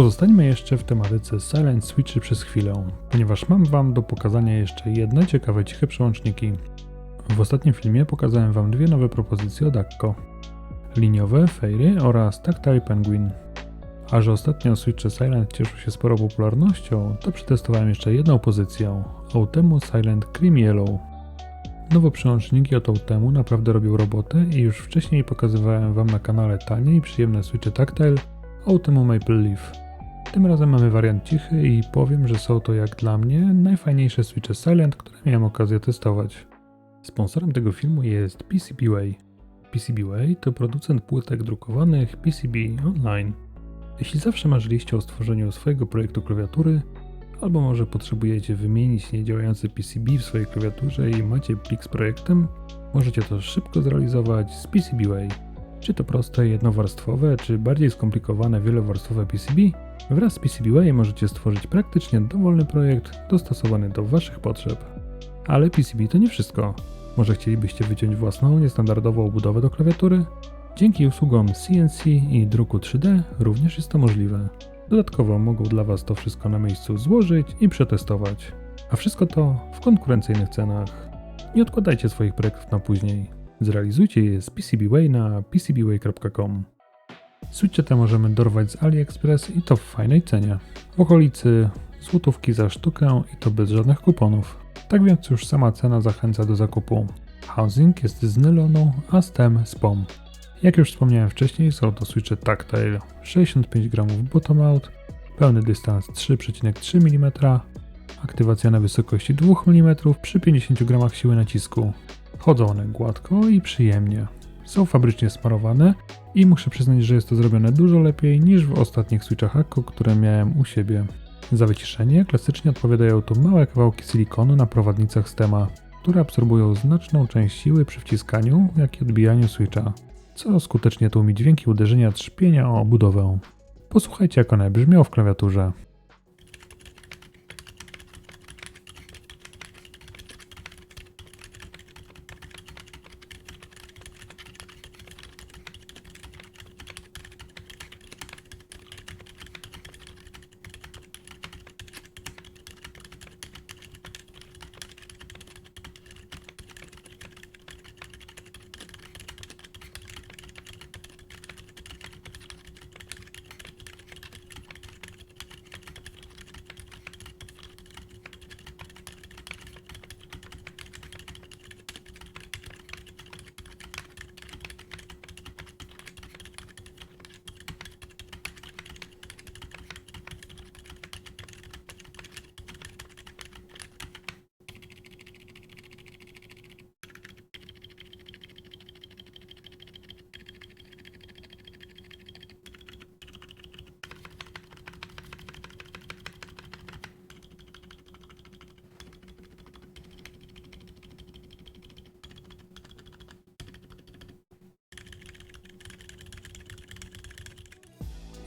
Pozostańmy jeszcze w tematyce Silent Switchy przez chwilę, ponieważ mam Wam do pokazania jeszcze jedne ciekawe ciche przełączniki. W ostatnim filmie pokazałem Wam dwie nowe propozycje od Akko. Liniowe Fairy oraz Tactile Penguin. A że ostatnio Switche Silent cieszą się sporą popularnością, to przetestowałem jeszcze jedną pozycję Outemu Silent Cream Yellow. Nowe przełączniki od Outemu naprawdę robią robotę i już wcześniej pokazywałem Wam na kanale tanie i przyjemne Switche Tactile Outemu Maple Leaf. Tym razem mamy wariant cichy i powiem, że są to jak dla mnie najfajniejsze Switche Silent, które miałem okazję testować. Sponsorem tego filmu jest PCBWay. PCBWay to producent płytek drukowanych PCB Online. Jeśli zawsze marzyliście o stworzeniu swojego projektu klawiatury, albo może potrzebujecie wymienić niedziałający PCB w swojej klawiaturze i macie plik z projektem, możecie to szybko zrealizować z PCBWay. Czy to proste, jednowarstwowe, czy bardziej skomplikowane, wielowarstwowe PCB, wraz z PCBWay możecie stworzyć praktycznie dowolny projekt dostosowany do Waszych potrzeb. Ale PCB to nie wszystko. Może chcielibyście wyciąć własną, niestandardową obudowę do klawiatury? Dzięki usługom CNC i druku 3D również jest to możliwe. Dodatkowo mogą dla Was to wszystko na miejscu złożyć i przetestować. A wszystko to w konkurencyjnych cenach. Nie odkładajcie swoich projektów na później. Zrealizujcie je z PCBWay na pcbway.com. Switche te możemy dorwać z AliExpress i to w fajnej cenie. W okolicy złotówki za sztukę i to bez żadnych kuponów. Tak więc już sama cena zachęca do zakupu. Housing jest z nylonu, a stem z POM. Jak już wspomniałem wcześniej, są to switche Tactile 65 g bottom out, pełny dystans 3,3 mm, aktywacja na wysokości 2 mm przy 50 g siły nacisku. Chodzą one gładko i przyjemnie. Są fabrycznie smarowane i muszę przyznać, że jest to zrobione dużo lepiej niż w ostatnich switchach Akko, które miałem u siebie. Za wyciszenie klasycznie odpowiadają tu małe kawałki silikonu na prowadnicach stema, które absorbują znaczną część siły przy wciskaniu, jak i odbijaniu switcha, co skutecznie tłumi dźwięki uderzenia trzpienia o budowę. Posłuchajcie jak one brzmią w klawiaturze.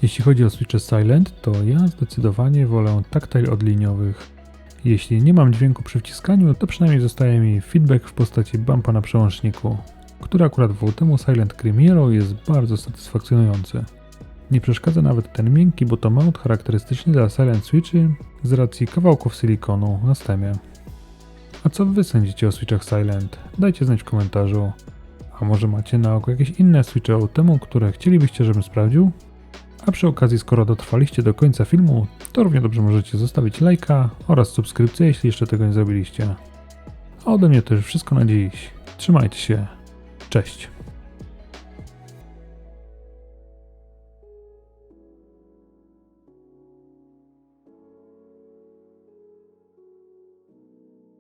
Jeśli chodzi o switche Silent, to ja zdecydowanie wolę Tactile od liniowych. Jeśli nie mam dźwięku przy wciskaniu, to przynajmniej zostaje mi feedback w postaci bumpa na przełączniku, który akurat w temu Silent Cream Yellow jest bardzo satysfakcjonujący. Nie przeszkadza nawet ten miękki bottom out charakterystyczny dla Silent Switchy z racji kawałków silikonu na stemie. A co wy sądzicie o switchach Silent? Dajcie znać w komentarzu. A może macie na oko jakieś inne switche o temu, które chcielibyście, żebym sprawdził? A przy okazji, skoro dotrwaliście do końca filmu, to równie dobrze możecie zostawić lajka oraz subskrypcję, jeśli jeszcze tego nie zrobiliście. A ode mnie to już wszystko na dziś. Trzymajcie się. Cześć.